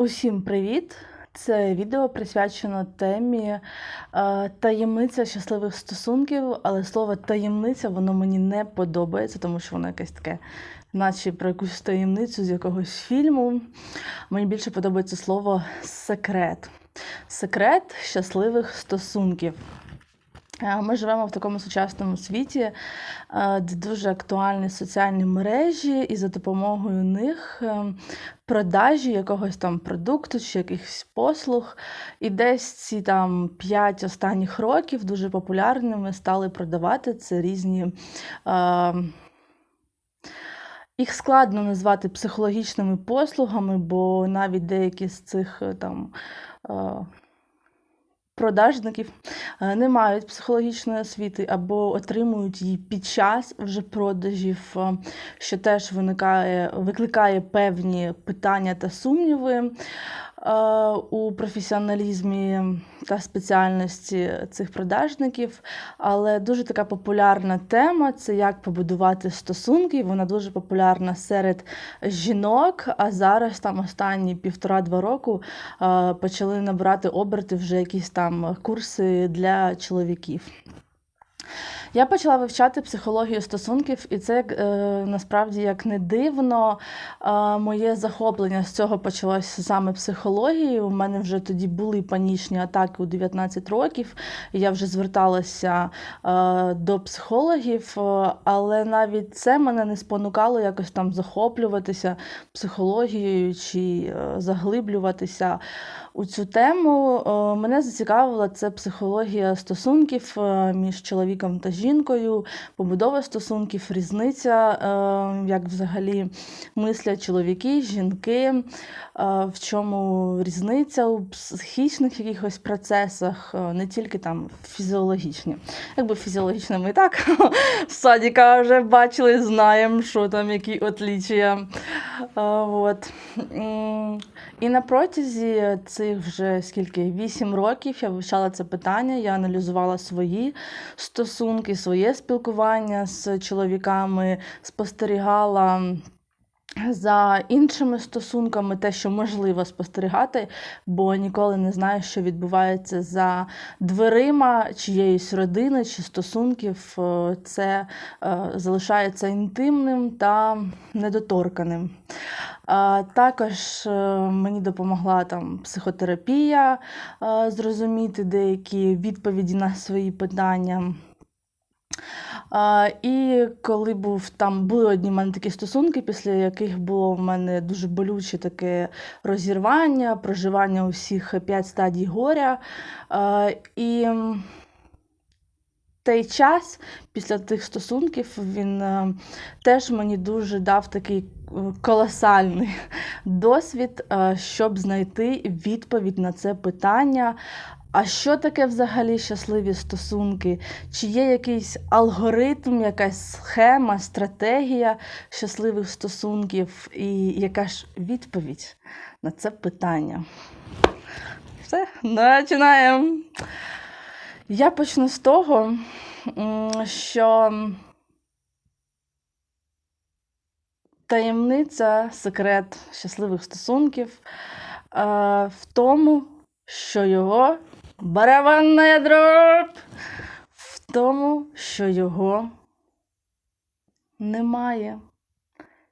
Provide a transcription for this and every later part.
Усім привіт! Це відео присвячено темі е, таємниця щасливих стосунків, але слово таємниця воно мені не подобається, тому що воно якесь таке, наче про якусь таємницю з якогось фільму. Мені більше подобається слово секрет. Секрет щасливих стосунків. Е, Ми живемо в такому сучасному світі, е, де дуже актуальні соціальні мережі, і за допомогою них е, продажі якогось там продукту чи якихось послуг. І десь ці там 5 останніх років дуже популярними стали продавати це різні. Їх складно назвати психологічними послугами, бо навіть деякі з цих там. Продажників е, не мають психологічної освіти або отримують її під час вже продажів, е, що теж виникає, викликає певні питання та сумніви е, у професіоналізмі та спеціальності цих продажників. Але дуже така популярна тема це як побудувати стосунки. Вона дуже популярна серед жінок. А зараз там останні півтора-два року почали набирати оберти вже якісь там курси для чоловіків. Я почала вивчати психологію стосунків, і це е, насправді як не дивно. Е, моє захоплення з цього почалося саме психологією. У мене вже тоді були панічні атаки у 19 років. Я вже зверталася е, до психологів, е, але навіть це мене не спонукало якось там захоплюватися психологією чи е, заглиблюватися у цю тему. Е, Мене зацікавила це психологія стосунків е, між чоловіком та жінкою, побудова стосунків, різниця, е, як взагалі мислять чоловіки, жінки, в чому різниця у психічних якихось процесах, не тільки там фізіологічні. Якби фізіологічно ми і так з садіка вже бачили, знаємо, що там які отлічія. От. І на протязі цих вже скільки вісім років я вивчала це питання, я аналізувала свої стосунки, своє спілкування з чоловіками, спостерігала. За іншими стосунками, те, що можливо спостерігати, бо ніколи не знаєш, що відбувається за дверима чиєїсь родини чи стосунків, Е, це е, залишається інтимним та недоторканим. А Також е, мені допомогла там психотерапія е, зрозуміти деякі відповіді на свої питання. А, і коли був там були одні в мене такі стосунки, після яких було в мене дуже болюче таке розірвання, проживання усіх п'ять стадій горя. А, і той час після тих стосунків він е, теж мені дуже дав такий е, колосальний досвід, е, щоб знайти відповідь на це питання. А що таке взагалі щасливі стосунки? Чи є якийсь алгоритм, якась схема, стратегія щасливих стосунків? І яка ж відповідь на це питання? Все, починаємо. Я почну з того, що таємниця, секрет щасливих стосунків е, в тому, що його барабанна дроб, в тому, що його немає.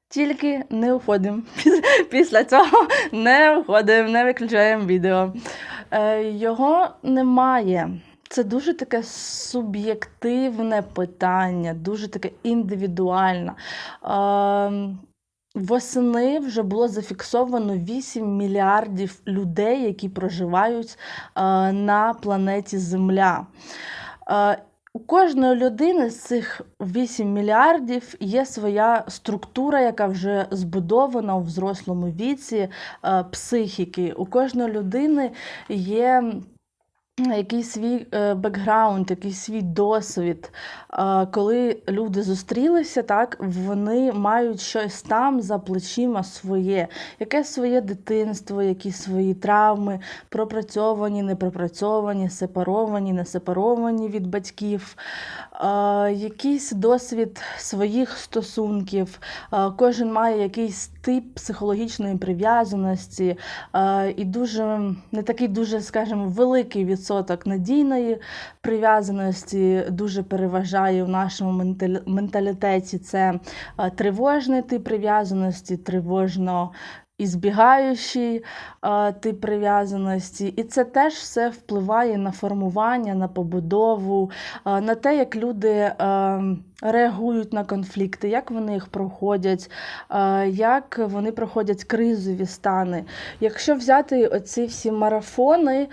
Тільки не уходимо. Після цього не уходимо, не виключаємо відео. Е, його немає. Це дуже таке суб'єктивне питання, дуже таке індивідуальне. Ем, Восени вже було зафіксовано 8 мільярдів людей, які проживають е, на планеті Земля. Е, у кожної людини з цих 8 мільярдів є своя структура, яка вже збудована у взрослому віці е, психіки. У кожної людини є якийсь свій е, бекграунд, якийсь свій досвід. Коли люди зустрілися, так, вони мають щось там за плечима своє, якесь своє дитинство, якісь свої травми, пропрацьовані, непропрацьовані, сепаровані, не сепаровані від батьків, якийсь досвід своїх стосунків. Кожен має якийсь тип психологічної прив'язаності е, і дуже не такий дуже, скажімо, великий відсоток надійної прив'язаності дуже переважає в нашому менталітеті. Це е, тривожний тип прив'язаності, тривожно. І збігаючий е, тип прив'язаності, і це теж все впливає на формування, на побудову, е, на те, як люди е, реагують на конфлікти, як вони їх проходять, е, як вони проходять кризові стани. Якщо взяти оці всі марафони, е,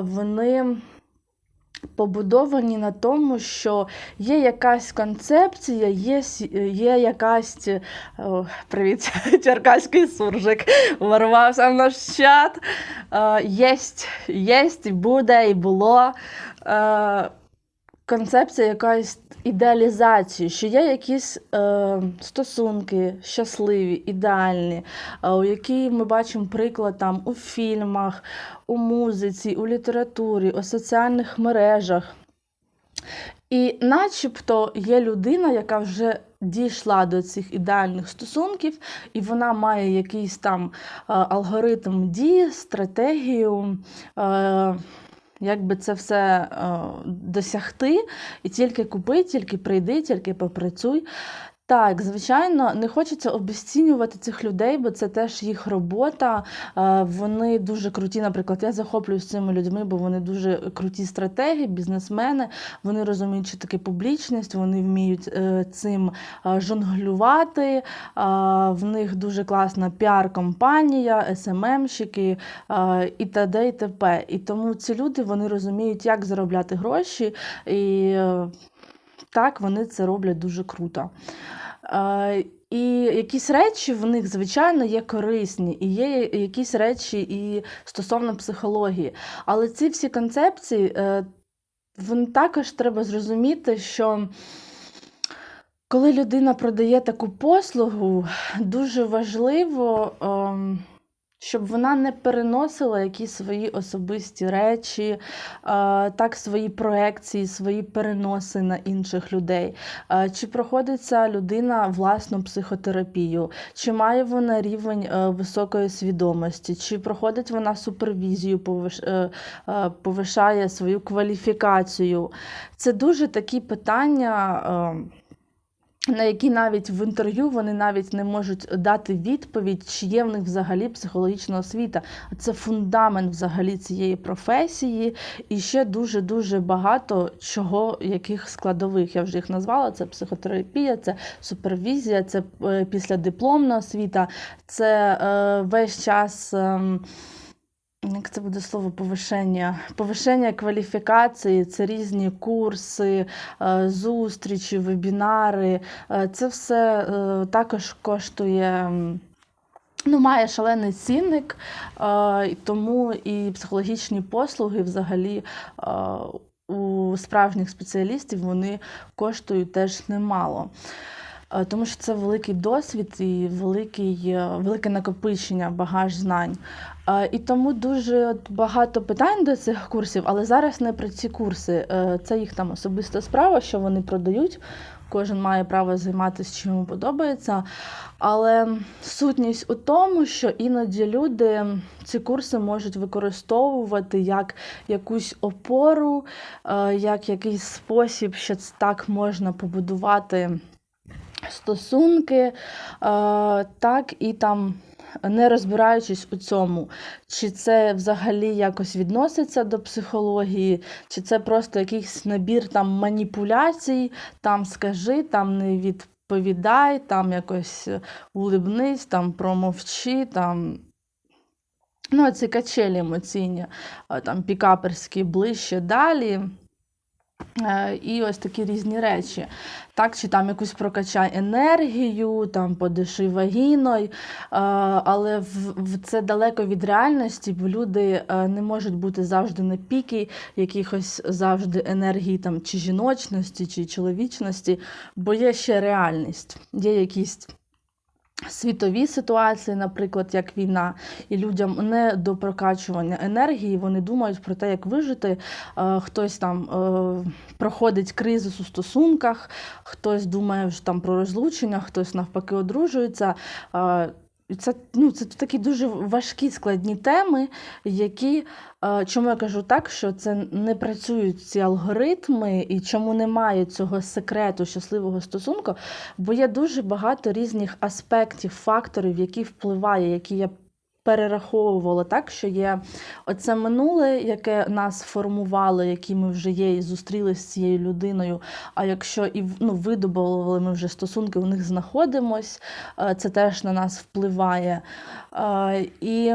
вони побудовані на тому, що є якась концепція, є, є якась. О, привіт, черкаський суржик ворвався в наш чат. Е, єсть, єсть, буде, і було. Е, концепція якоїсь ідеалізації, що є якісь е, стосунки щасливі, ідеальні, е, у які ми бачимо приклад там у фільмах, у музиці, у літературі, у соціальних мережах. І начебто є людина, яка вже дійшла до цих ідеальних стосунків, і вона має якийсь там е, алгоритм дій, стратегію. Як би це все е, досягти, і тільки купи, тільки прийди, тільки попрацюй. Так, звичайно, не хочеться обесцінювати цих людей, бо це теж їх робота. Е, Вони дуже круті. Наприклад, я захоплююсь цими людьми, бо вони дуже круті стратеги, бізнесмени. Вони розуміють, що таке публічність, вони вміють е, цим е, жонглювати. В них дуже класна піар-компанія, СММщики і т.д. і т.п. І тому ці люди вони розуміють, як заробляти гроші, і так вони це роблять дуже круто. Е, І якісь речі в них, звичайно, є корисні, і є якісь речі і стосовно психології. Але ці всі концепції, е, вони також треба зрозуміти, що коли людина продає таку послугу, дуже важливо, ем, щоб вона не переносила якісь свої особисті речі, е, так свої проекції, свої переноси на інших людей. Е, Чи проходить ця людина власну психотерапію, чи має вона рівень е, високої свідомості, чи проходить вона супервізію, повиш- повишає свою кваліфікацію. Це дуже такі питання. На які навіть в інтерв'ю вони навіть не можуть дати відповідь, чи є в них взагалі психологічна освіта. Це фундамент взагалі цієї професії, і ще дуже дуже багато чого, яких складових. Я вже їх назвала: це психотерапія, це супервізія, це е, післядипломна освіта, це е, весь час. Як це буде слово повишення? Повишення кваліфікації, це різні курси, е, зустрічі, вебінари. Е, Це все е, також коштує. Ну, має шалений цінник, тому і психологічні послуги взагалі у справжніх спеціалістів вони коштують теж немало. Тому що це великий досвід і великий, велике накопичення, багаж знань. І тому дуже багато питань до цих курсів, але зараз не про ці курси. Е, Це їх там особиста справа, що вони продають. Кожен має право займатися чим йому подобається. Але сутність у тому, що іноді люди ці курси можуть використовувати як якусь опору, е, як якийсь спосіб, що так можна побудувати стосунки, е, так і там. Не розбираючись у цьому, чи це взагалі якось відноситься до психології, чи це просто якийсь набір там маніпуляцій, там скажи, там не відповідай, там якось улибнись, там промовчи, там. Ну, ці качелі емоційні, е, там пікаперські ближче далі. Е, І ось такі різні речі. Так, чи там якусь прокачай енергію, там подиши вагіною, е, але в, це далеко від реальності, бо люди е, не можуть бути завжди на піки якихось завжди енергії там, чи жіночності, чи чоловічності, бо є ще реальність, є якісь. Світові ситуації, наприклад, як війна, і людям не до прокачування енергії, вони думають про те, як вижити. Е, Хтось там е, проходить кризис у стосунках, хтось думає вже там про розлучення, хтось навпаки одружується. Це, ну, це такі дуже важкі складні теми, які, е, чому я кажу так, що це не працюють ці алгоритми, і чому немає цього секрету щасливого стосунку, бо є дуже багато різних аспектів, факторів, які впливає, які я перераховувала так, що є оце минуле, яке нас формувало, які ми вже є, і зустрілися з цією людиною. А якщо і ну, видобували ми вже стосунки, у них знаходимось, е, це теж на нас впливає. Е, І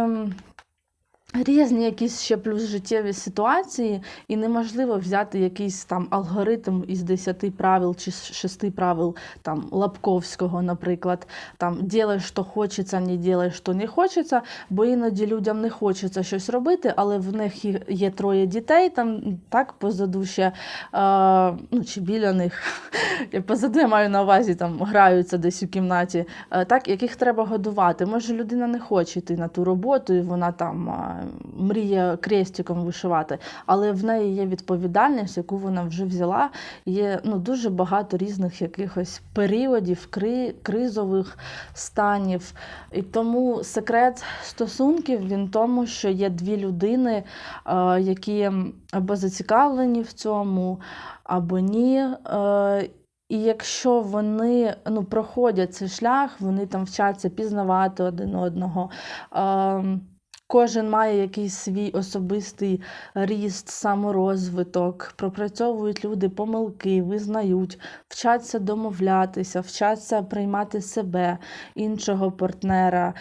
Різні якісь ще плюс життєві ситуації, і неможливо взяти якийсь там алгоритм із 10 правил чи 6 правил там Лапковського, наприклад, там «делай, що хочеться, не делай, що не хочеться, бо іноді людям не хочеться щось робити, але в них є- є троє дітей, там так позаду ще, е, ну чи біля них. Я позаду я маю на увазі, там граються десь у кімнаті, е, так, яких треба годувати. Може, людина не хоче йти на ту роботу, і вона там е, мріє крестиком вишивати, але в неї є відповідальність, яку вона вже взяла. Є ну, дуже багато різних якихось періодів, кри, кризових станів. І тому секрет стосунків він в тому, що є дві людини, е, які або зацікавлені в цьому, або ні. Е, і якщо вони ну, проходять цей шлях, вони там вчаться пізнавати один одного. Е, Кожен має якийсь свій особистий ріст, саморозвиток, пропрацьовують люди помилки, визнають, вчаться домовлятися, вчаться приймати себе, іншого партнера,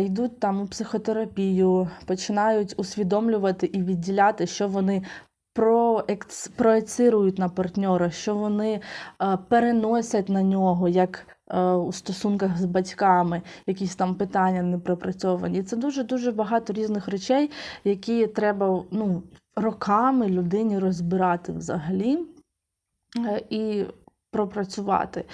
йдуть там у психотерапію, починають усвідомлювати і відділяти, що вони проецирують на партнера, що вони переносять на нього, як у стосунках з батьками, якісь там питання не пропрацьовані. Це дуже-дуже багато різних речей, які треба ну, роками людині розбирати взагалі. Е, І пропрацювати.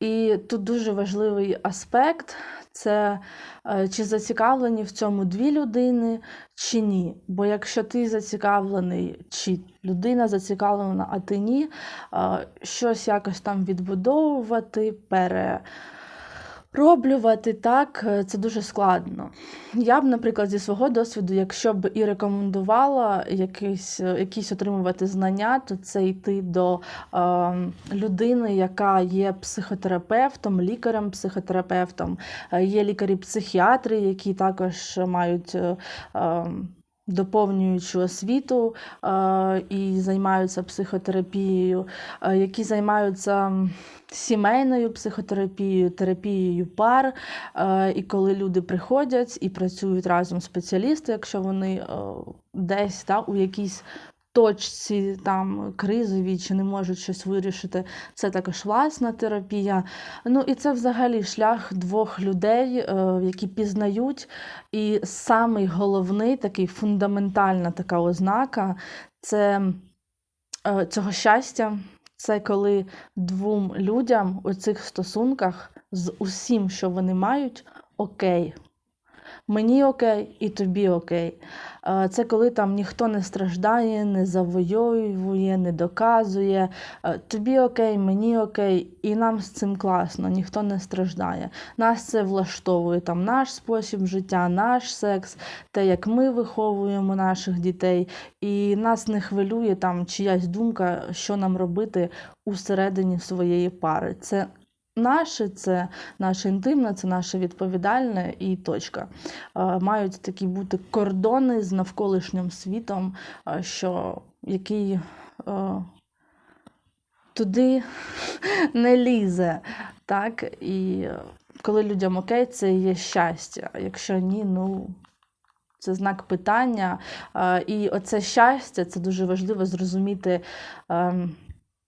І тут дуже важливий аспект це е, чи зацікавлені в цьому дві людини, чи ні. Бо якщо ти зацікавлений, чи людина зацікавлена, а ти ні, е, щось якось там відбудовувати, перероблювати, так, е, це дуже складно. Я б, наприклад, зі свого досвіду, якщо б і рекомендувала якісь, е, якісь отримувати знання, то це йти до е, людини, яка є психотерапевтом, лікарем-психотерапевтом. Е, Є лікарі-психіатри, які також мають. е, е, Доповнюючу освіту е, і займаються психотерапією, е, які займаються сімейною психотерапією, терапією пар. Е, і коли люди приходять і працюють разом спеціалісти, якщо вони десь та, у якійсь точці там кризовій чи не можуть щось вирішити, це також власна терапія. Ну і це взагалі шлях двох людей, е, які пізнають. І самий головний, такий фундаментальна така ознака це е, цього щастя. Це коли двом людям у цих стосунках з усім, що вони мають, окей. Мені окей, і тобі окей. Це коли там ніхто не страждає, не завойовує, не доказує. Тобі окей, мені окей, і нам з цим класно, ніхто не страждає. Нас це влаштовує там наш спосіб життя, наш секс, те, як ми виховуємо наших дітей, і нас не хвилює там чиясь думка, що нам робити усередині своєї пари. Це наше, це наше інтимне, це наше відповідальне і точка. Е, Мають такі бути кордони з навколишнім світом, е, що який е, туди не лізе. Так? І коли людям окей, це є щастя. Якщо ні, ну. Це знак питання. І оце щастя, це дуже важливо зрозуміти ем,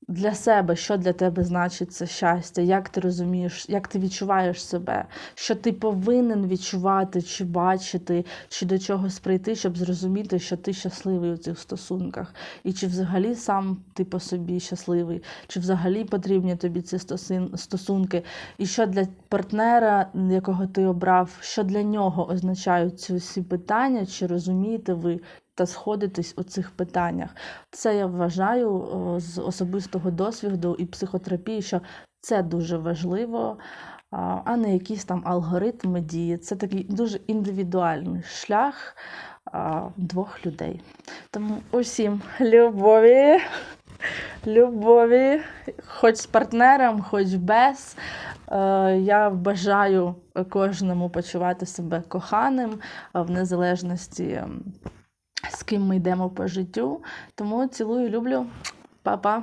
для себе, що для тебе значить це щастя, як ти розумієш, як ти відчуваєш себе, що ти повинен відчувати, чи бачити, чи до чогось прийти, щоб зрозуміти, що ти щасливий у цих стосунках. І чи взагалі сам ти по собі щасливий, чи взагалі потрібні тобі ці стосунки, і що для партнера, якого ти обрав, що для нього означають ці всі питання, чи розумієте ви та сходитесь у цих питаннях. Це я вважаю з особистого досвіду і психотерапії, що це дуже важливо. а не якісь там алгоритми дії. Це такий дуже індивідуальний шлях двох людей. Тому усім любові, любові, хоч з партнером, хоч без. Е, Я бажаю кожному почувати себе коханим в незалежності, з ким ми йдемо по життю. Тому цілую, люблю. Па-па.